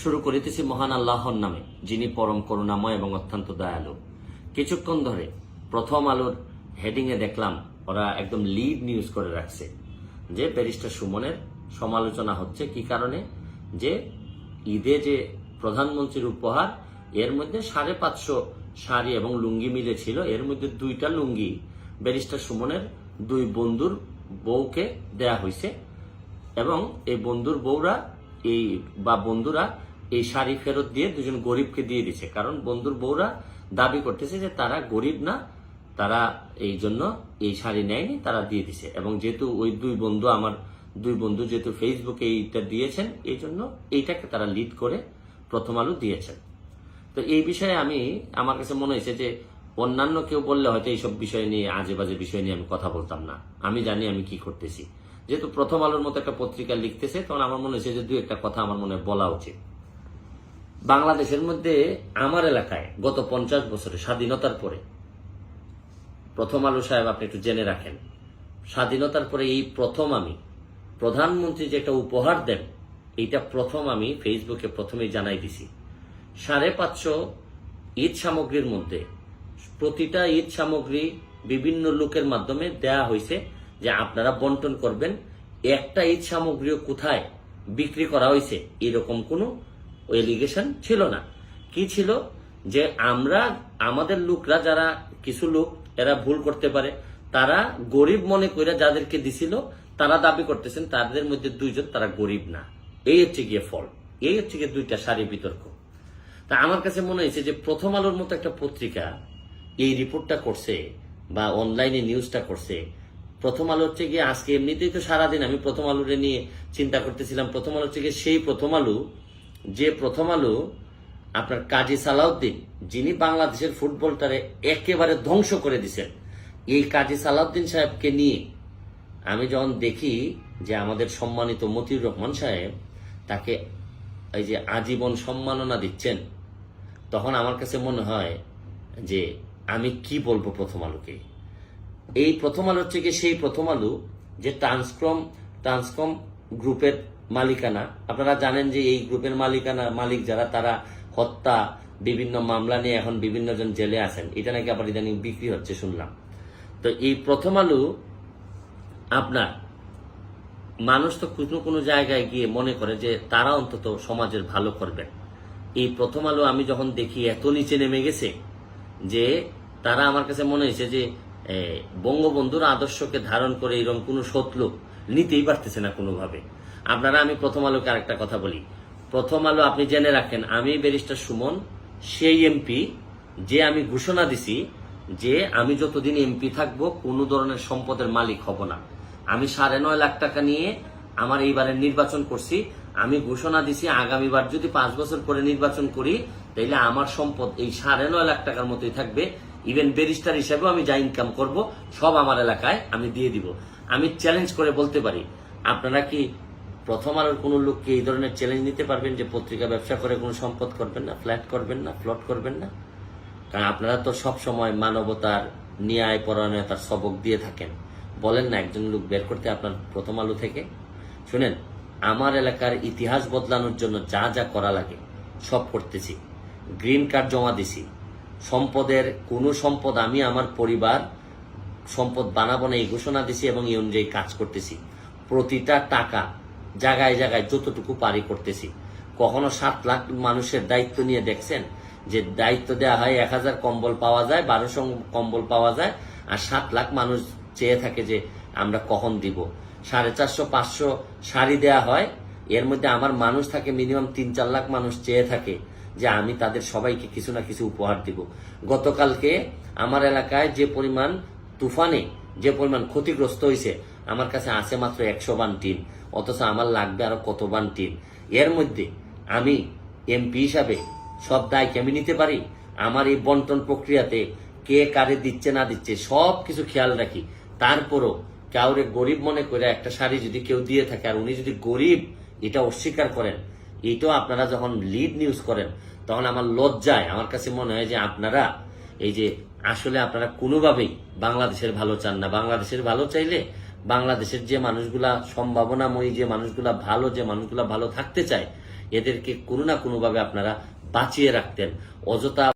শুরু করিতেছি মহান আল্লাহর নামে, যিনি পরম করুণাময় এবং অত্যন্ত দয়ালু। কিছুক্ষণ ধরে প্রথম আলোর হেডিংয়ে দেখলাম, ওরা একদম লিড নিউজ করে রাখছে। যে ব্যারিস্টার সুমনের সমালোচনা হচ্ছে, কি কারণে? যে ঈদে যে প্রধানমন্ত্রীর উপহার, এর মধ্যে সাড়ে পাঁচশো শাড়ি এবং লুঙ্গি মিলে ছিল এর মধ্যে দুইটা লুঙ্গি ব্যারিস্টার সুমনের দুই বন্ধুর বউকে দেয়া হয়েছে এবং এই বন্ধুর বউরা এই বা বন্ধুরা এই শাড়ি ফেরত দিয়ে দুজন গরিবকে দিয়ে দিছে। কারণ বন্ধুর বউরা দাবি করতেছে যে তারা গরিব না, তারা এই জন্য এই শাড়ি নেয়নি, তারা দিয়ে দিছে। এবং যেহেতু ওই দুই বন্ধু আমার, দুই বন্ধু যেহেতু ফেসবুকে এইটা দিয়েছেন, এই জন্য এইটাকে তারা লিড করে প্রথম আলো দিয়েছেন। তো এই বিষয়ে আমি, আমার কাছে মনে হয়েছে যে অন্যান্য কেউ বললে হয়তো এইসব বিষয় নিয়ে আজে বাজে বিষয় নিয়ে আমি কথা বলতাম না। আমি জানি আমি কি করতেছি। যেহেতু প্রথম আলোর মতো একটা পত্রিকা লিখতেছে, তখন আমার মনে হয়েছে যে দু একটা কথা আমার মনে বলা উচিত। বাংলাদেশের মধ্যে আমার এলাকায় গত পঞ্চাশ বছরে স্বাধীনতার পরে, প্রথম আলো সাহেব আপনি একটু জেনে রাখেন, স্বাধীনতার পরে এই প্রথম আমি, প্রধানমন্ত্রী যে একটা উপহার দেন, এইটা প্রথম আমি ফেসবুকে প্রথমেই জানাই দিছি। সাড়ে পাঁচশো ঈদ সামগ্রীর মধ্যে প্রতিটা ঈদ সামগ্রী বিভিন্ন লোকের মাধ্যমে দেয়া হয়েছে। যে আপনারা বন্টন করবেন, একটা ঈদ সামগ্রীও কোথায় বিক্রি করা হয়েছে, এরকম কোনো এলিগেশন ছিল না। কি ছিল? যে আমরা, আমাদের লোকরা যারা, কিছু লোক, এরা ভুল করতে পারে, তারা গরিব মনে করে যাদেরকে দিছিল, তারা দাবি করতেছেন, তাদের মধ্যে দুইজন তারা গরিব না। এই হচ্ছে গিয়ে ফল। এই হচ্ছে গিয়ে দুইটা সারি বিতর্ক। তা আমার কাছে মনে হয়েছে যে প্রথম আলোর মতো একটা পত্রিকা এই রিপোর্টটা করছে বা অনলাইনে নিউজটা করছে প্রথম আলো হচ্ছে গিয়ে আজকে এমনিতেই তো সারাদিন আমি প্রথম আলোরে নিয়ে চিন্তা করতেছিলাম। প্রথম আলো হচ্ছে গিয়ে সেই প্রথম আলো, যে প্রথম আলো আপনার কাজী সালাউদ্দিন, যিনি বাংলাদেশের ফুটবলটারে একেবারে ধ্বংস করে দিছেন, এই কাজী সালাউদ্দিন সাহেবকে নিয়ে আমি যখন দেখি যে আমাদের সম্মানিত মতিউর রহমান সাহেব তাকে এই যে আজীবন সম্মাননা দিচ্ছেন, তখন আমার কাছে মনে হয় যে আমি কি বলব প্রথম আলোকে? এই প্রথম আলো হচ্ছে গিয়ে সেই প্রথম আলো যে ট্রান্সকম ট্রান্সকম গ্রুপের মালিকানা। আপনারা জানেন যে এই গ্রুপের মালিকানা, মালিক যারা, তারা হত্যা, বিভিন্ন মামলা নিয়ে এখন বিভিন্ন জন জেলে আছেন। এটা নাকি আবার ইদানিং বিক্রি হচ্ছে, শুনলাম। তো এই প্রথম আলো আপনার মানুষ তো কোনো কোনো জায়গায় গিয়ে মনে করে যে তারা অন্তত সমাজের ভালো করবেন। এই প্রথম আলো আমি যখন দেখি, এত নিচে নেমে গেছে যে তারা আমার কাছে মনে হয়েছে যে বঙ্গবন্ধুর আদর্শকে ধারণ করে এরকম কোনো সতলোক নিতেই পারতেছে না কোনোভাবে। আপনারা, আমি প্রথম আলোকে আরেকটা কথা বলি। প্রথম আলো আপনি জেনে রাখেন, আমি ব্যারিস্টার সুমন, সেই এমপি যে আমি ঘোষণা দিছি যে আমি যতদিন এমপি থাকব, কোনো ধরনের সম্পদের মালিক হব না। আমি সাড়ে নয় লাখ টাকা নিয়ে আমার এইবারের নির্বাচন করছি। আমি ঘোষণা দিছি, আগামীবার যদি পাঁচ বছর পরে নির্বাচন করি, তাইলে আমার সম্পদ এই সাড়ে নয় লাখ টাকার মতোই থাকবে। ইভেন ব্যারিস্টার হিসেবেও আমি যা ইনকাম করব, সব আমার এলাকায় আমি দিয়ে দিব। আমি চ্যালেঞ্জ করে বলতে পারি, আপনারা কি প্রথম আলোর কোনো লোককে এই ধরনের চ্যালেঞ্জ নিতে পারবেন যে পত্রিকা ব্যবসা করে কোনো সম্পদ করবেন না ফ্ল্যাট করবেন না প্লট করবেন না? কারণ আপনারা তো সব সময় মানবতার ন্যায় পরায়ণতার সবক দিয়ে থাকেন। বলেন না, একজন লোক বের করতে আপনার প্রথম আলো থেকে? শুনেন, আমার এলাকার ইতিহাস বদলানোর জন্য যা যা করা লাগে, সব করতেছি। গ্রিন কার্ড জমা দিছি। সম্পদের কোনো সম্পদ আমি আমার পরিবার সম্পদ বানাবো না, এই ঘোষণা দিছি এবং এই অনুযায়ী কাজ করতেছি। প্রতিটা টাকা জায়গায় জায়গায় যতটুকু পারি করতেছি। কখনো সাত লাখ মানুষের দায়িত্ব নিয়ে দেখছেন যে দায়িত্ব দেওয়া হয় এক হাজার কম্বল পাওয়া যায়, বারোশো কম্বল পাওয়া যায়, আর সাত লাখ মানুষ চেয়ে থাকে যে আমরা কখন দিব। সাড়ে চারশো, পাঁচশো শাড়ি দেয়া হয়, এর মধ্যে আমার মানুষ থাকে মিনিমাম তিন চার লাখ মানুষ চেয়ে থাকে। যে আমি তাদের সবাইকে কিছু না কিছু উপহার দিব। গতকালকে আমার এলাকায় যে পরিমাণ তুফানে, যে পরিমাণ ক্ষতিগ্রস্ত হয়েছে, আমার কাছে আছে মাত্র একশো বান টিন, অথচ আমার লাগবে আরও কত বান টিন। এর মধ্যে আমি এমপি হিসাবে সব দায় আমি নিতে পারি? আমার এই বন্টন প্রক্রিয়াতে কে কারে দিচ্ছে না দিচ্ছে সব কিছু খেয়াল রাখি। তারপরও কাউরে গরিব মনে করে একটা শাড়ি যদি কেউ দিয়ে থাকে আর উনি যদি গরিব, এটা অস্বীকার করেন এটাও আপনারা যখন লিড নিউজ করেন, তখন আমার লজ্জায়, আমার কাছে মনে হয় যে আপনারা এই যে আসলে আপনারা কোনোভাবেই বাংলাদেশের ভালো চান না। বাংলাদেশের ভালো চাইলে বাংলাদেশের যে মানুষগুলা, সম্ভাবনাময়ী যে মানুষগুলা, ভালো যে মানুষগুলা ভালো থাকতে চায়, এদেরকে কোনো না কোনোভাবে আপনারা বাঁচিয়ে রাখতেন। অযথা